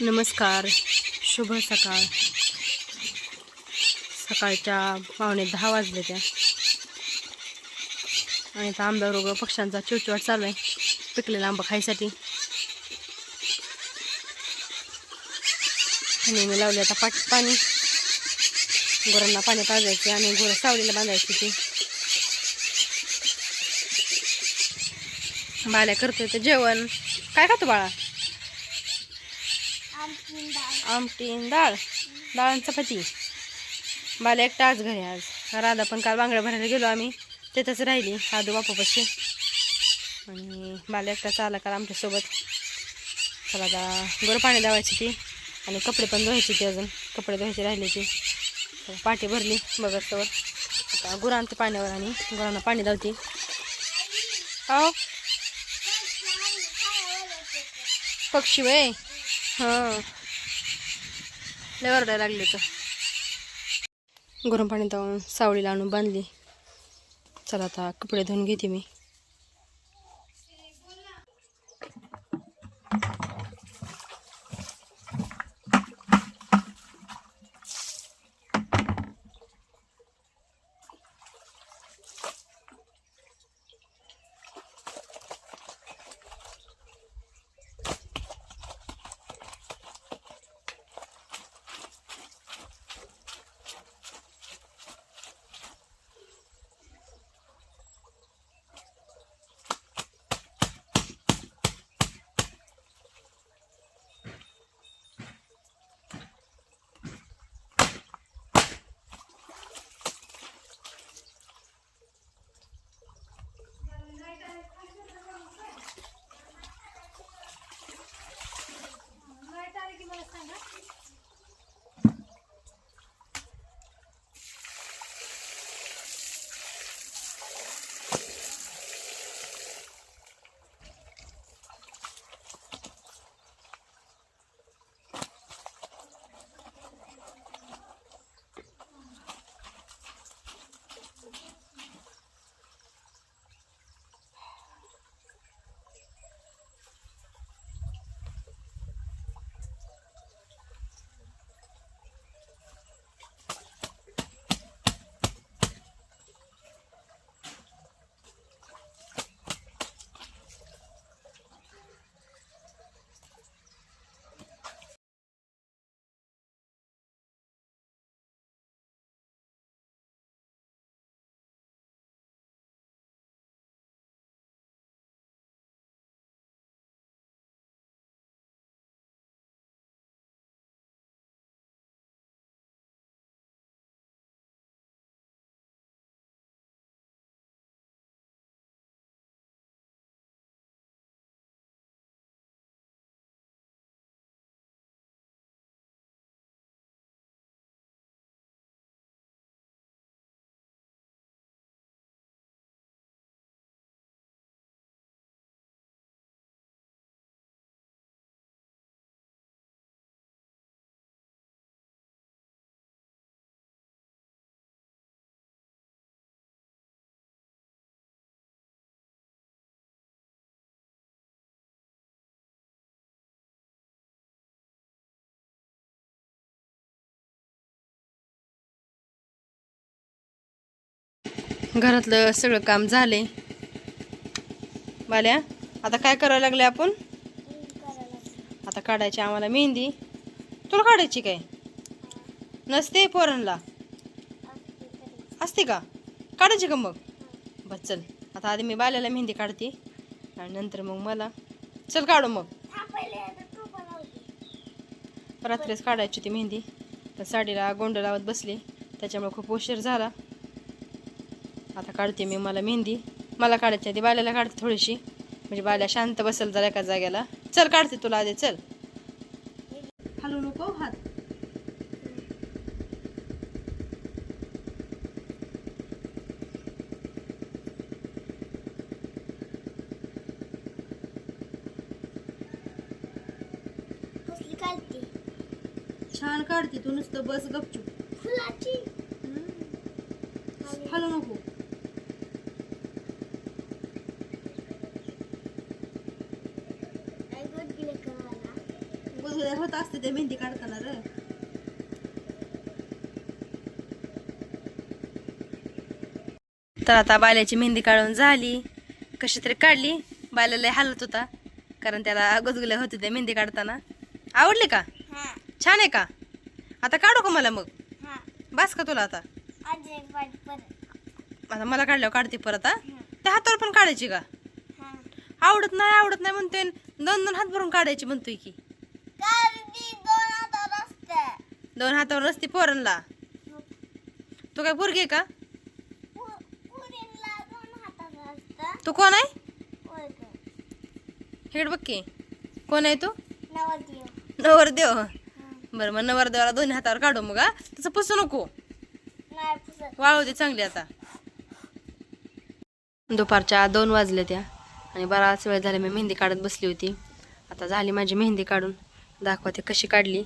नमस्कार शुभ सकाळ. सकाळच्या पावणे दहा वाजले त्या. आणि आता आंब्या रोग पक्ष्यांचा चिवचिवाट चालू आहे. पिकलेला आंबा खायसाठी. आणि मी लावले आता पाट पाणी. गुरांना पाणी पाजायचे आणि गुरं सावलीला बांधायची ती बाल्या करतोय ते जेवण. काय खातो बाळा? आमटी आणि डाळ. डाळ चपाती. बाला एकटा आज घरी आज. राधा पण काल बांगड्या भरायला गेलो आम्ही. तिथंच राहिली आदू बापूपाशी. आणि बाला एकटाच आला काल आमच्यासोबत. चला आता गोर पाणी लावायची ती. आणि कपडे पण धुवायची ती अजून. कपडे धुवायचे राहिले ती. पाठी भरली बघत तर. आता गुरांच्या पाण्यावर आणि गुरांना पाणी लावते. हो. पक्षी वय. हां. लय ओरडायला लागले तर गरम पाणी लावून सावळीला आणून बांधली. चला आता कपडे धुवून घेते मी. घरातलं सगळं काम झाले. बाल्या आता काय करावं लागले आपण? आता काढायची आम्हाला मेहंदी. तुला काढायची काय? नसते पोरणला असते का? काढायची का मग? बस चल. आता आधी मी बाल्याला मेहंदी काढते. आणि नंतर मग मला. चल काढू मग. रात्रीच काढायची ती मेहंदी. तर साडीला गोंड लावत बसली. त्याच्यामुळे खूप उशीर झाला. आता काढते मी मला मेहंदी. मला काढायची आधी बाल्याला काढते थोडीशी. म्हणजे बाल्या शांत बसेल जरा एका जागेला चल काढते तुला आधी चल. हलू नको हात. छान काढते तू नुसतं बस गपचूप. फुलाची. हलू नको. होत असते ते मेहंदी काढताना र तर आता बाल्याची मेहंदी काढून झाली. कशी तरी काढली. लय हालत होता. कारण त्याला गुजगुल्या होते ते मेहंदी काढताना. आवडली का? छान आहे का? आता काढू का मला मग? हा. बस का तुला आता? आता मला काढल्यावर काढते परत हा? त्या हातावर पण काढायची का? आवडत नाही आवडत नाही म्हणतोय. दोन दोन हात भरून काढायची म्हणतोय की. दोन हातावर नसती पोरणला तू काय पोरगी का? तू कोण आहे? इकडे बघ की. कोण आहे तू? नवरदेव. बरं मग नवरदेवाला दोन्ही हातावर काढू मग तसं पुसू नको. वाळू दे चांगली आता. दुपारच्या दोन वाजल्या त्या आणि बराच वेळ झाला मी मेहंदी काढत बसली होती. आता झाली माझी मेहंदी काढून. दाखवते कशी काढली.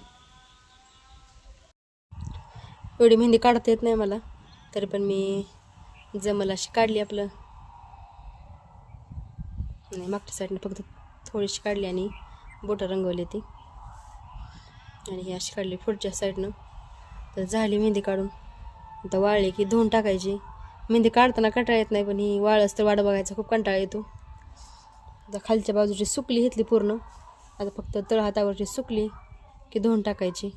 एवढी मेहंदी काढता येत नाही मला. तरी पण मी जमल अशी काढली आपलं. आणि मागच्या साईडने फक्त थोडीशी काढली आणि बोटं रंगवली ती. आणि ही अशी काढली पुढच्या साईडनं तर झाली मेहंदी काढून. आता वाळली की धुवून टाकायची. मेहंदी काढताना कंटाळा येत नाही पण ही वाळच तर वाट बघायचा खूप कंटाळा येतो. आता खालच्या बाजूची सुकली घेतली पूर्ण. आता फक्त तळ हातावरची सुकली की धुवून टाकायची.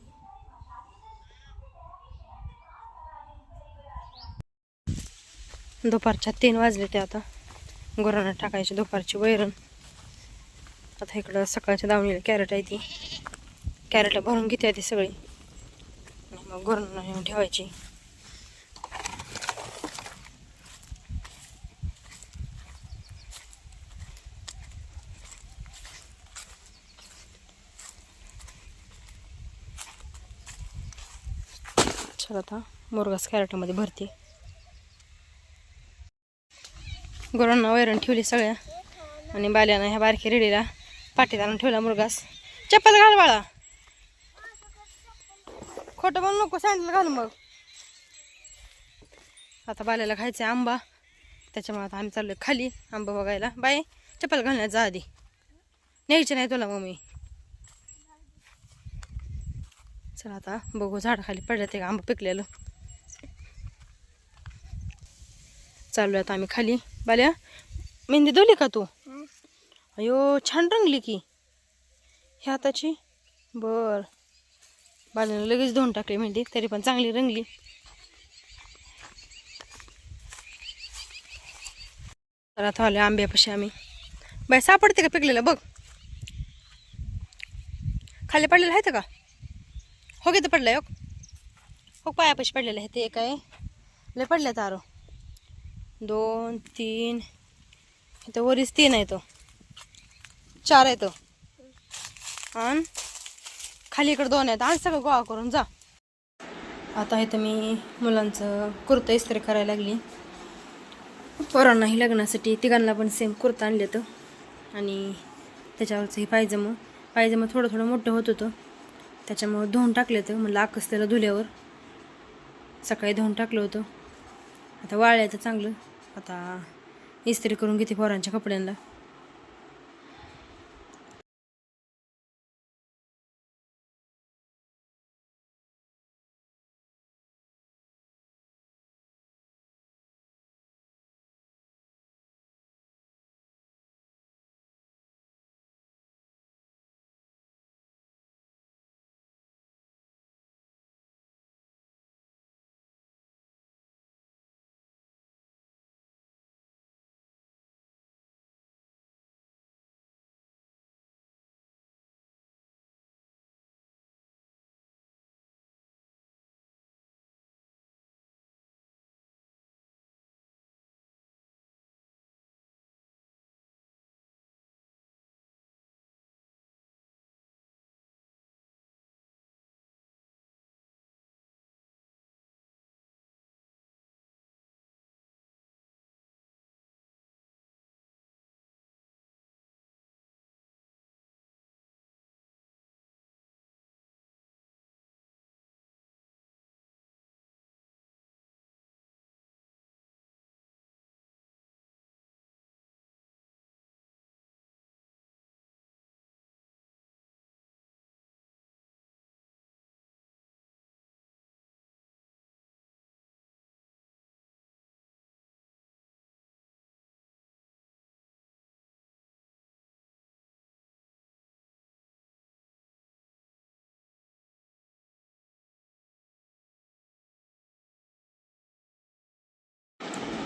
दुपारच्या तीन वाजले ते आता. गुरांना टाकायची दुपारची वैरण. आता इकडं सकाळच्या दावणीला कॅरेट आहे ती. कॅरेट भरून घेते ती सगळी. आणि मग गुरांना नेऊन ठेवायची. चल आता मुरगास कॅरेटमध्ये भरते. गुरांना वैरण ठेवली सगळ्या. आणि बाल्यानं ह्या बारकी रेडीला पाठीत आणून ठेवला मुरगास. चप्पल घाल बाळा. खोटं बोल नको सँडल घाल मग. आता बाल्याला खायचं आंबा. त्याच्यामुळे आता आम्ही चाललोय खाली आंबा बघायला. बाय चप्पल घालण्यात जा आधी. न्यायची नाही तुला मम्मी. चला आता बघू झाडाखाली पडलं ते आंबा पिकलेलं. चालू आता आम्ही खाली. बाल्या मेहंदी धुली का तू. अयो छान रंगली की. ह्या हाताची बर. बाल्यानं लगेच धुवून टाकली मेहंदी तरी पण चांगली रंगली. तर आता आले आंब्यापाशी आम्ही. बाय सापडते का पिकलेलं? बघ. खाली पडलेलं आहे का? हो किती पडलंय हो हो पायापाशी पडलेलं आहे ते एक आहे. लय पडले तारो दोन तीन. इथं वरीस तीन आहे तो. चार आहे तो. आणि. खाली इकडं दोन आहेत. आणि सगळं गोळा करून जा. आता इथं मी मुलांचं कुर्ता इस्त्री करायला लागली. पोरांनाही लग्नासाठी तिघांना पण सेम कुर्ता आणले तर आणि त्याच्यावरचं हे पायजमं. पायजमं थोडं थोडं मोठं होत होतं. त्याच्यामुळं धुवून टाकले तर म्हणलं आकस त्याला धुल्यावर. सकाळी धुवून टाकलं होतं. आता वाळ्याचं चांगलं. आता इस्त्री करून घेते पोरांच्या कपड्यांना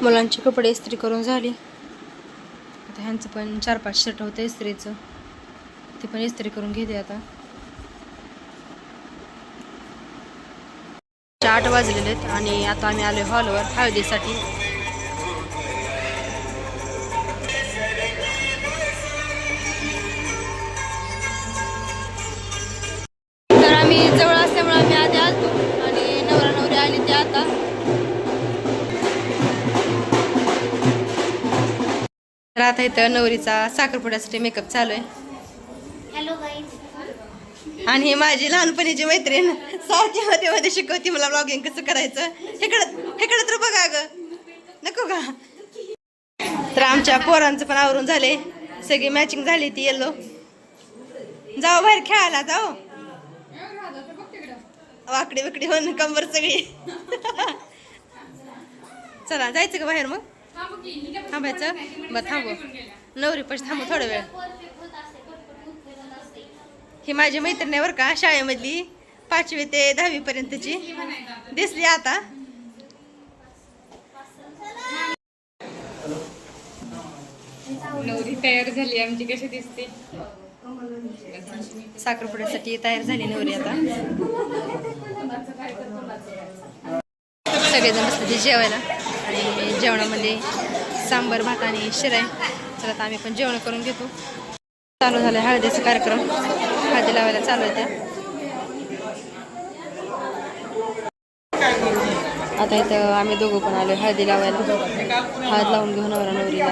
मुलांची कपडे इस्त्री करून झाली. आता ह्यांचं पण चार पाच शर्ट होतं इस्त्रीचं. ते पण इस्त्री करून घेते आता. आठ वाजलेले आहेत आणि आता आम्ही आलोय हॉलवर हळदीसाठी. आता इथं नवरीचा साखरपुड्यासाठी मेकअप चालू आहे. आणि ही माझी लहानपणीची मैत्रीण सारखी मध्ये मध्ये शिकवती मला ब्लॉगिंग कसं करायचं. इकडं इकडं तर बघा ग नको का? तर आमच्या पोरांचं पण आवरून झाले. सगळी मॅचिंग झाली ती येलो जाऊ बाहेर खेळायला जाऊ. वाकडी विकडी होऊन कंबर सगळी. चला जायचं का बाहेर मग? थांबायचं बरं थांबू नवरी पण थांबू थोडा वेळ. ही माझी मैत्रीण बरं का शाळेमधली. पाचवी ते दहावी पर्यंतची दिसली आता. नवरी तयार झाली आमची कशी दिसते? साखरपुड्यासाठी तयार झाली नवरी आता. सगळेजण बसले जेवायला आणि जेवणामध्ये सांबर भात आणि शिराय तर आता आम्ही पण जेवण करून घेतो. चालू झालं हळदीचा कार्यक्रम. हळदी लावायला चालू आहे त्या. आता इथं आम्ही दोघं पण आलो हळदी लावायला. हळद लावून घेऊन नवरा नवरीला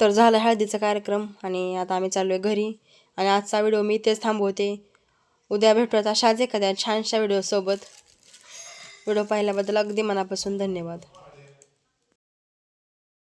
तर झालं हळदीचा कार्यक्रम आणि आता आम्ही चाललो आहे घरी. आणि आजचा व्हिडिओ मी इथेच थांबवते. उद्या भेटूयात अशाच एखाद्या छानशा व्हिडिओसोबत व्हिडिओ पाहिल्याबद्दल अगदी मनापासून धन्यवाद.